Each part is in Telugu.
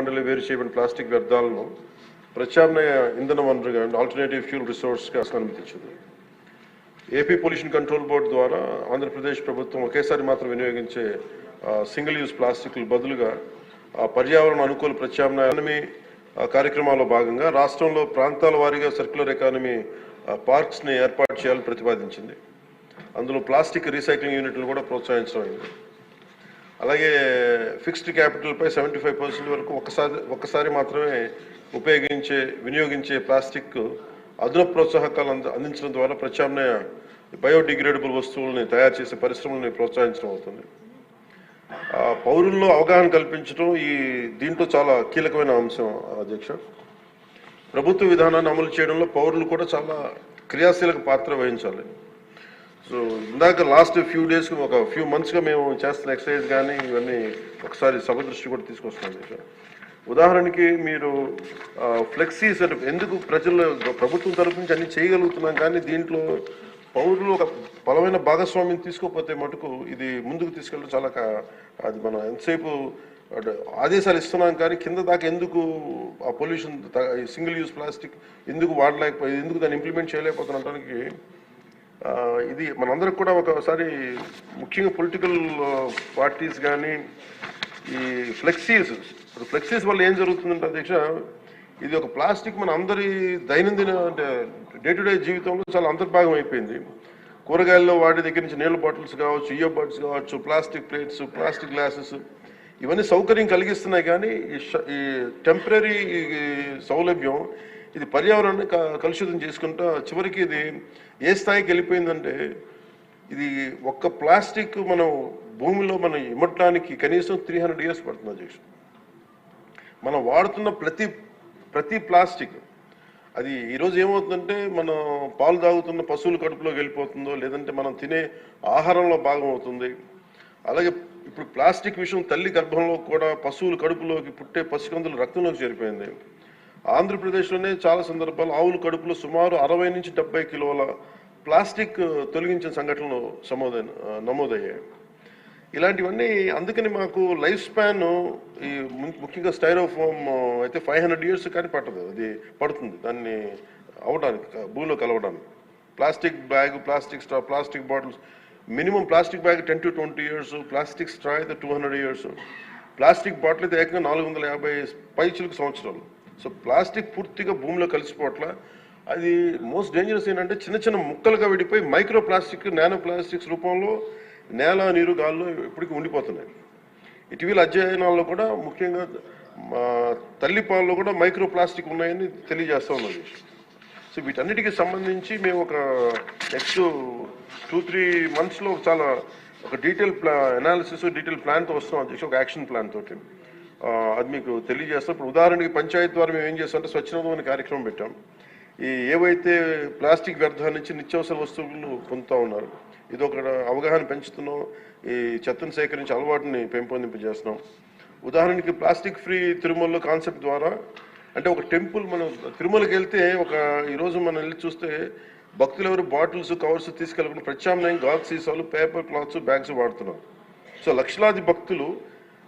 మండలి వేరు చేయబడిన ప్లాస్టిక్ వ్యర్థాలను ప్రత్యామ్నాయ ఇంధన వనరుగా ఆల్టర్నేటివ్ ఫ్యూల్ రిసోర్స్గా అనుమతించింది. ఏపీ పొల్యూషన్ కంట్రోల్ బోర్డు ద్వారా ఆంధ్రప్రదేశ్ ప్రభుత్వం ఒకేసారి మాత్రం వినియోగించే సింగిల్ యూజ్ ప్లాస్టిక్లు బదులుగా పర్యావరణ అనుకూల ప్రత్యామ్నాయ ఎకానమీ కార్యక్రమాల్లో భాగంగా రాష్ట్రంలో ప్రాంతాల వారీగా సర్క్యులర్ ఎకానమీ పార్క్స్ని ఏర్పాటు చేయాలని ప్రతిపాదించింది. అందులో ప్లాస్టిక్ రీసైక్లింగ్ యూనిట్లు కూడా ప్రోత్సహించడం అయింది. అలాగే ఫిక్స్డ్ క్యాపిటల్పై సెవెంటీ ఫైవ్ పర్సెంట్ వరకు ఒకసారి ఒక్కసారి మాత్రమే ఉపయోగించే వినియోగించే ప్లాస్టిక్ అదనపు ప్రోత్సాహకాలు అంద అందించడం ద్వారా ప్రత్యామ్నాయ బయోడిగ్రేడబుల్ వస్తువుల్ని తయారు చేసే పరిశ్రమల్ని ప్రోత్సహించడం అవుతుంది. పౌరుల్లో అవగాహన కల్పించడం ఈ దీంట్లో చాలా కీలకమైన అంశం అధ్యక్ష. ప్రభుత్వ విధానాన్ని అమలు చేయడంలో పౌరులు కూడా చాలా క్రియాశీలక పాత్ర వహించాలి. సో ఇందాక లాస్ట్ ఫ్యూ డేస్ ఒక ఫ్యూ మంత్స్గా మేము చేస్తున్న ఎక్సర్సైజ్ కానీ ఇవన్నీ ఒకసారి సభ దృష్టి కూడా తీసుకొస్తున్నాం అధ్యక్ష ఉదాహరణకి మీరు ఫ్లెక్సీస్ అంటే ఎందుకు ప్రజలు ప్రభుత్వం తరపు నుంచి అన్ని చేయగలుగుతున్నాం కానీ దీంట్లో పౌరులు ఒక బలమైన భాగస్వామ్యం తీసుకోకపోతే మటుకు ఇది ముందుకు తీసుకెళ్ళడం చాలా అది మనం ఎంతసేపు ఆదేశాలు ఇస్తున్నాం కానీ కింద దాకా ఎందుకు ఆ పొల్యూషన్ సింగిల్ యూజ్ ప్లాస్టిక్ ఎందుకు వాడలేకపోయి ఎందుకు దాన్ని ఇంప్లిమెంట్ చేయలేకపోతున్నటానికి ఇది మనందరికి కూడా ఒకసారి ముఖ్యంగా పొలిటికల్ పార్టీస్ కానీ ఈ ఫ్లెక్సీస్ ఇప్పుడు ఫ్లెక్సీస్ వల్ల ఏం జరుగుతుందంటే అధ్యక్ష ఇది ఒక ప్లాస్టిక్ మన అందరి దైనందిన అంటే డే టు డే జీవితంలో చాలా అంతర్భాగం అయిపోయింది. కూరగాయల్లో వాటి దగ్గర నుంచి నీళ్ళ బాటిల్స్ కావచ్చు ఇయర్ బాటిల్స్ కావచ్చు ప్లాస్టిక్ ప్లేట్స్ ప్లాస్టిక్ గ్లాసెస్ ఇవన్నీ సౌకర్యం కలిగిస్తున్నాయి కానీ ఈ ఈ టెంపరీ సౌలభ్యం ఇది పర్యావరణాన్ని క- కలుషితం చేసుకుంటా చివరికి ఇది ఏ స్థాయికి వెళ్ళిపోయిందంటే ఇది ఒక్క ప్లాస్టిక్ మనం భూమిలో మనం ఇమ్మటానికి కనీసం త్రీ హండ్రెడ్ ఇయర్స్ పడుతుంది అధ్యక్ష. మనం వాడుతున్న ప్రతి ప్రతి ప్లాస్టిక్ అది ఈరోజు ఏమవుతుందంటే మనం పాలు తాగుతున్న పశువుల కడుపులోకి వెళ్ళిపోతుందో లేదంటే మనం తినే ఆహారంలో భాగం అవుతుంది. అలాగే ఇప్పుడు ప్లాస్టిక్ విషయం తల్లి గర్భంలో కూడా పశువుల కడుపులోకి పుట్టే పసికందుల రక్తంలోకి చేరిపోయింది. ఆంధ్రప్రదేశ్లోనే చాలా సందర్భాలు ఆవుల కడుపులో సుమారు అరవై నుంచి డెబ్బై కిలోల ప్లాస్టిక్ తొలగించిన సంఘటనలు సమోదైన నమోదయ్యాయి. ఇలాంటివన్నీ అందుకని మాకు లైఫ్ స్పాన్ ఈ ము- ముఖ్యంగా స్టైరోఫోమ్ అయితే ఫైవ్ హండ్రెడ్ ఇయర్స్ కానీ పట్టదు. అది పడుతుంది. దాన్ని అవడానికి భూమిలో కలవడానికి. Plastic bag plastic straw plastic bottles minimum plastic bag ten to twenty years plastic straw అయితే two hundred years. Plastic bottle అయితే ఏకంగా నాలుగు వందల యాభై పైచులకు సంవత్సరాలు. సో ప్లాస్టిక్ పూర్తిగా భూమిలో కలిసిపోవట్ల. అది మోస్ట్ డేంజరస్ ఏంటంటే చిన్న చిన్న ముక్కలుగా విడిపోయి మైక్రో ప్లాస్టిక్ నానో ప్లాస్టిక్స్ రూపంలో నేల నీరు గాల్లో ఇప్పటికీ ఉండిపోతున్నాయి. ఇటీవల అధ్యయనాల్లో కూడా ముఖ్యంగా మా తల్లి పాలలో కూడా మైక్రో ప్లాస్టిక్ ఉన్నాయని తెలియజేస్తూ ఉన్నది సో వీటన్నిటికీ సంబంధించి మేము ఒక నెక్స్ట్ టూ త్రీ మంత్స్లో చాలా ఒక డీటెయిల్ ప్లా అనాలిసిస్ డీటెయిల్ ప్లాన్తో వస్తాం. అధ్యక్ష ఒక యాక్షన్ ప్లాన్ తోటి. అది మీకు తెలియజేస్తాం. ఇప్పుడు ఉదాహరణకి పంచాయత్ ద్వారా మేము ఏం చేస్తాం అంటే స్వచ్ఛందం అనే కార్యక్రమం పెట్టాం. ఈ ఏవైతే ప్లాస్టిక్ వ్యర్థాల నుంచి నిత్యావసర వస్తువులు పొందుతూ ఉన్నారు ఇది ఒక అవగాహన పెంచుతున్నాం. ఈ చెత్తను సేకరించి అలవాటుని పెంపొందింపజేస్తున్నాం. ఉదాహరణకి ప్లాస్టిక్ ఫ్రీ తిరుమలలో కాన్సెప్ట్ ద్వారా అంటే ఒక టెంపుల్ మనం తిరుమలకి వెళ్తే ఒక ఈరోజు మనం వెళ్ళి చూస్తే భక్తులు ఎవరు బాటిల్స్ కవర్స్ తీసుకెళ్ళకుండా ప్రత్యామ్నాయం గాజు సీసాలు పేపర్ క్లాత్స్ బ్యాగ్స్ వాడుతున్నారు. సో లక్షలాది భక్తులు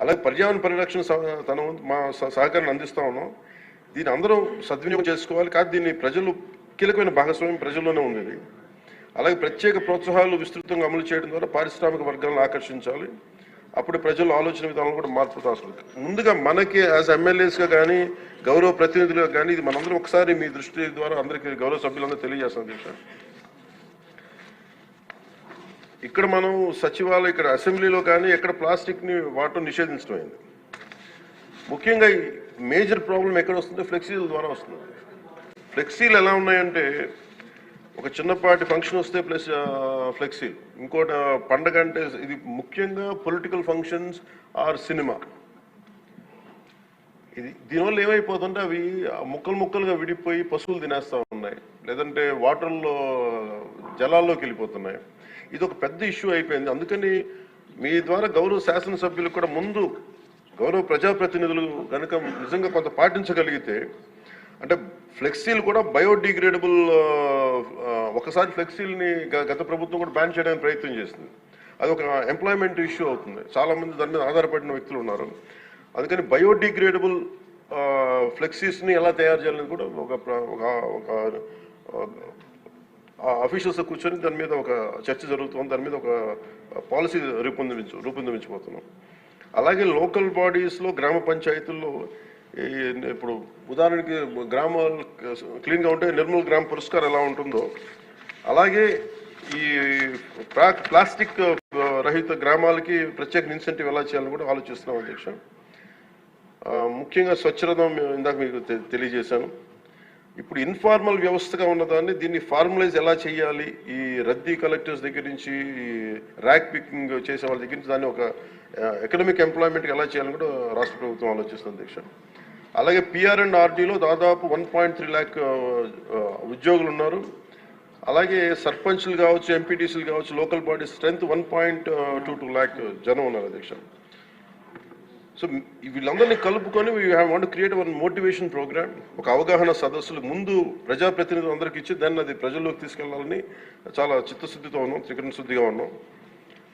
అలాగే పర్యావరణ పరిరక్షణ సహ- తన మా సహకారాన్ని అందిస్తా ఉన్నాం. దీన్ని అందరూ సద్వినియోగం చేసుకోవాలి. కాదు దీన్ని ప్రజలు కీలకమైన భాగస్వామ్యం ప్రజల్లోనే ఉంది అలాగే ప్రత్యేక ప్రోత్సాహాలు విస్తృతంగా అమలు చేయడం ద్వారా పారిశ్రామిక వర్గాలను ఆకర్షించాలి. అప్పుడు ప్రజలు ఆలోచన విధానంలో కూడా మార్పు అవసరం ముందుగా మనకి యాజ్ ఎమ్మెల్యేస్గా కానీ గౌరవ ప్రతినిధులుగా కానీ ఇది మనందరం ఒకసారి మీ దృష్టి ద్వారా అందరికీ గౌరవ సభ్యులందరూ తెలియజేస్తాం సార్ ఇక్కడ మనం సచివాలయం ఇక్కడ అసెంబ్లీలో కానీ ఎక్కడ ప్లాస్టిక్ని వాడటం నిషేధించడం అయింది ముఖ్యంగా ఈ మేజర్ ప్రాబ్లం ఎక్కడ వస్తుంది ఫ్లెక్సీల ద్వారా వస్తుంది. ఫ్లెక్సీలు ఎలా ఉన్నాయంటే ఒక చిన్నపాటి ఫంక్షన్ వస్తే ప్లస్ ఫ్లెక్సీలు. ఇంకోటి పండగ అంటే ఇది ముఖ్యంగా పొలిటికల్ ఫంక్షన్స్ ఆర్ సినిమా. ఇది దీనివల్ల ఏమైపోతుంటే అవి ముక్కలు ముక్కలుగా విడిపోయి పశువులు తినేస్తూ ఉన్నాయి. లేదంటే వాటర్లో జలాల్లోకి వెళ్ళిపోతున్నాయి. ఇది ఒక పెద్ద ఇష్యూ అయిపోయింది. అందుకని మీ ద్వారా గౌరవ శాసనసభ్యులు కూడా ముందు గౌరవ ప్రజాప్రతినిధులు కనుక నిజంగా కొంత పాటించగలిగితే అంటే ఫ్లెక్సీలు కూడా బయోడిగ్రేడబుల్ ఒకసారి ఫ్లెక్సీల్ని గత ప్రభుత్వం కూడా బ్యాన్ చేయడానికి ప్రయత్నం చేసింది. అది ఒక ఎంప్లాయ్మెంట్ ఇష్యూ అవుతుంది. చాలా మంది దాని మీద ఆధారపడిన వ్యక్తులు ఉన్నారు. అందుకని బయోడిగ్రేడబుల్ ఫ్లెక్సీస్ని ఎలా తయారు చేయాలని కూడా ఒక ఒక ఒక అఫీషియల్స్ కూర్చొని దాని మీద ఒక చర్చ జరుగుతుంది. దాని మీద ఒక పాలసీ రూపొందించు రూపొందించబోతున్నాం. అలాగే లోకల్ బాడీస్లో గ్రామ పంచాయతీల్లో ఇప్పుడు ఉదాహరణకి గ్రామాలు క్లీన్గా ఉంటే నిర్మల్ గ్రామ పురస్కారం ఎలా ఉంటుందో అలాగే ఈ ప్లా- ప్లాస్టిక్ రహిత గ్రామాలకి ప్రత్యేక ఇన్సెంటివ్ ఎలా చేయాలని కూడా ఆలోచిస్తున్నాం అధ్యక్ష. ముఖ్యంగా స్వచ్ఛరథం ఇందాక మీకు తెలియజేశాను. ఇప్పుడు ఇన్ఫార్మల్ వ్యవస్థగా ఉన్నదాన్ని దీన్ని ఫార్మలైజ్ ఎలా చేయాలి? ఈ రద్దీ కలెక్టర్స్ దగ్గర నుంచి ర్యాక్ పికింగ్ చేసే వాళ్ళ దగ్గర నుంచి దాన్ని ఒక ఎకనామిక్ ఎంప్లాయ్మెంట్కి ఎలా చేయాలని కూడా రాష్ట్ర ప్రభుత్వం ఆలోచిస్తుంది అధ్యక్ష అలాగే పిఆర్ అండ్ ఆర్డీలో దాదాపు వన్ పాయింట్ త్రీ ల్యాక్ ఉద్యోగులు ఉన్నారు. అలాగే సర్పంచ్లు కావచ్చు ఎంపీటీసీలు కావచ్చు local body strength one point two two lakh జనం ఉన్నారు అధ్యక్ష సో వీళ్ళందరినీ కలుపుకొని we have want create one motivation programme ఒక అవగాహన సదస్సులు ముందు ప్రజాప్రతినిధులు అందరికీ ఇచ్చి దాన్ని అది ప్రజల్లోకి తీసుకెళ్ళాలని చాలా చిత్తశుద్ధితో ఉన్నాం త్రికరణ శుద్ధిగా ఉన్నాం.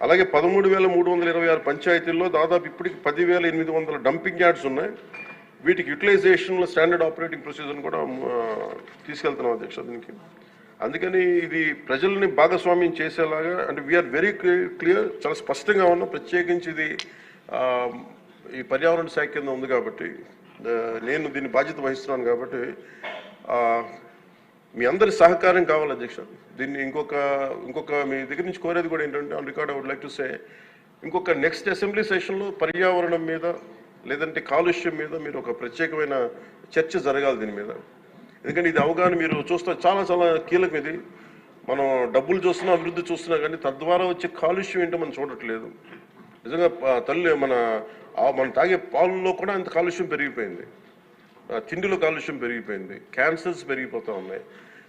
అలాగే పదమూడు వేల మూడు వందల ఇరవై ఆరు పంచాయతీల్లో దాదాపు ఇప్పటికి పదివేల ఎనిమిది వందల డంపింగ్ యార్డ్స్ ఉన్నాయి. వీటికి యూటిలైజేషన్లో స్టాండర్డ్ ఆపరేటింగ్ ప్రొసీజర్ని కూడా తీసుకెళ్తున్నాం అధ్యక్ష దీనికి. అందుకని ఇది ప్రజల్ని భాగస్వామ్యం చేసేలాగా అంటే వీఆర్ వెరీ క్లియర్ చాలా స్పష్టంగా ఉన్నాం. ప్రత్యేకించి ఇది ఈ పర్యావరణ శాఖ కింద ఉంది కాబట్టి నేను దీన్ని బాధ్యత వహిస్తున్నాను కాబట్టి మీ అందరి సహకారం కావాలి అధ్యక్ష. దీన్ని ఇంకొక ఇంకొక మీ దగ్గర నుంచి కోరేది కూడా ఏంటంటే on record I would like to say ఇంకొక నెక్స్ట్ అసెంబ్లీ సెషన్లో పర్యావరణం మీద లేదంటే కాలుష్యం మీద మీరు ఒక ప్రత్యేకమైన చర్చ జరగాలి దీని మీద. ఎందుకంటే ఇది అవగాహన మీరు చూస్తే చాలా చాలా కీలకం ఇది. మనం డబ్బులు చూస్తున్నా అభివృద్ధి చూస్తున్నా కానీ తద్వారా వచ్చే కాలుష్యం ఏంటో మనం చూడట్లేదు. నిజంగా తల్లి మన మనం తాగే పాలలో కూడా అంత కాలుష్యం పెరిగిపోయింది. తిండిలో కాలుష్యం పెరిగిపోయింది. క్యాన్సర్స్ పెరిగిపోతూ ఉన్నాయి.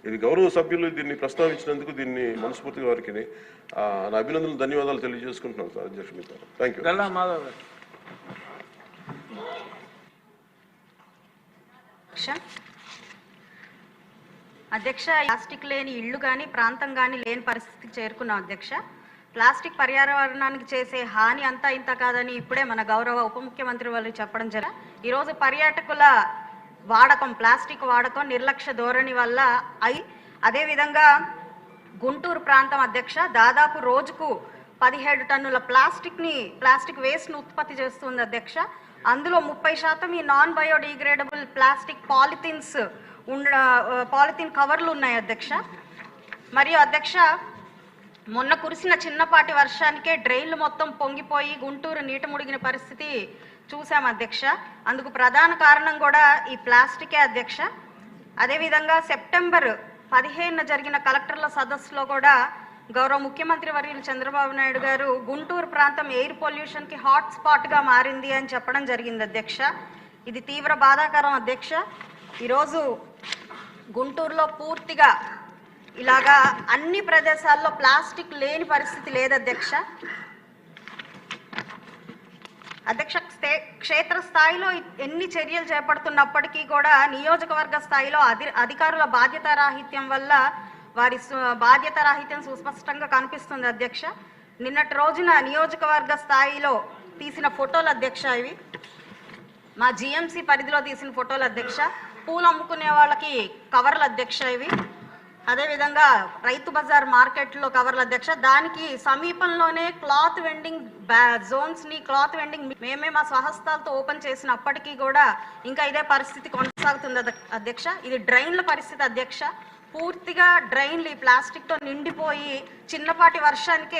ఇది గౌరవ సభ్యులు దీన్ని ప్రస్తావించినందుకు దీన్ని మనస్ఫూర్తిగా వారికి ఆ, నా అభినందనలు ధన్యవాదాలు తెలియజేసుకుంటున్నాను సార్ అధ్యక్ష మీతో థ్యాంక్ యూ గల్లా మాధవ్ గారు. అధ్యక్ష అధ్యక్ష ప్లాస్టిక్ లేని ఇల్లు కానీ ప్రాంతం కానీ లేని పరిస్థితికి చేరుకున్నాం అధ్యక్ష. ప్లాస్టిక్ పర్యావరణానికి చేసే హాని అంతా ఇంత కాదని ఇప్పుడే మన గౌరవ ఉప ముఖ్యమంత్రి వాళ్ళు చెప్పడం జర ఈరోజు పర్యాటకుల వాడకం ప్లాస్టిక్ వాడకం నిర్లక్ష్య ధోరణి వల్ల అయి అదేవిధంగా గుంటూరు ప్రాంతం అధ్యక్ష దాదాపు రోజుకు పదిహేడు టన్నుల ప్లాస్టిక్ని ప్లాస్టిక్ వేస్ట్ను ఉత్పత్తి చేస్తుంది అధ్యక్ష. అందులో ముప్పై శాతం ఈ నాన్ బయోడిగ్రేడబుల్ ప్లాస్టిక్ పాలిథిన్స్ ఉండ పాలిథిన్ కవర్లు ఉన్నాయి అధ్యక్ష. మరియు అధ్యక్ష మొన్న కురిసిన చిన్నపాటి వర్షానికే డ్రైన్లు మొత్తం పొంగిపోయి గుంటూరు నీట ముడిగిన పరిస్థితి చూసాం అధ్యక్ష. అందుకు ప్రధాన కారణం కూడా ఈ ప్లాస్టికే అధ్యక్ష. అదేవిధంగా సెప్టెంబర్ పదిహేనున జరిగిన కలెక్టర్ల సదస్సులో కూడా గౌరవ ముఖ్యమంత్రి వర్యులు చంద్రబాబు నాయుడు గారు గుంటూరు ప్రాంతం ఎయిర్ పొల్యూషన్కి హాట్ స్పాట్గా మారింది అని చెప్పడం జరిగింది అధ్యక్ష. ఇది తీవ్ర బాధాకరం అధ్యక్ష. ఈరోజు గుంటూరులో పూర్తిగా ఇలాగా అన్ని ప్రదేశాల్లో ప్లాస్టిక్ లేని పరిస్థితి లేదు అధ్యక్ష. అధ్యక్ష క్షే- క్షేత్ర స్థాయిలో ఎన్ని చర్యలు చేపడుతున్నప్పటికీ కూడా నియోజకవర్గ స్థాయిలో అధి అధికారుల బాధ్యతారాహిత్యం వల్ల వారి బాధ్యతారాహిత్యం సుస్పష్టంగా కనిపిస్తుంది అధ్యక్ష. నిన్నటి రోజున నియోజకవర్గ స్థాయిలో తీసిన ఫోటోలు అధ్యక్ష ఇవి. మా జిఎంసి పరిధిలో తీసిన ఫోటోలు అధ్యక్ష. పూలు అమ్ముకునే వాళ్ళకి కవర్లు అధ్యక్ష ఇవి. అదేవిధంగా రైతు బజార్ మార్కెట్లో కవర్ల అధ్యక్ష దానికి సమీపంలోనే క్లాత్ వెండింగ్ జోన్స్ని క్లాత్ వెండింగ్ మేమే మా స్వహస్తాలతో ఓపెన్ చేసినప్పటికీ కూడా ఇంకా ఇదే పరిస్థితి కొనసాగుతుంది అధ్యక్ష. ఇది డ్రైన్ల పరిస్థితి అధ్యక్ష. పూర్తిగా డ్రైన్లు ఈ ప్లాస్టిక్తో నిండిపోయి చిన్నపాటి వర్షానికే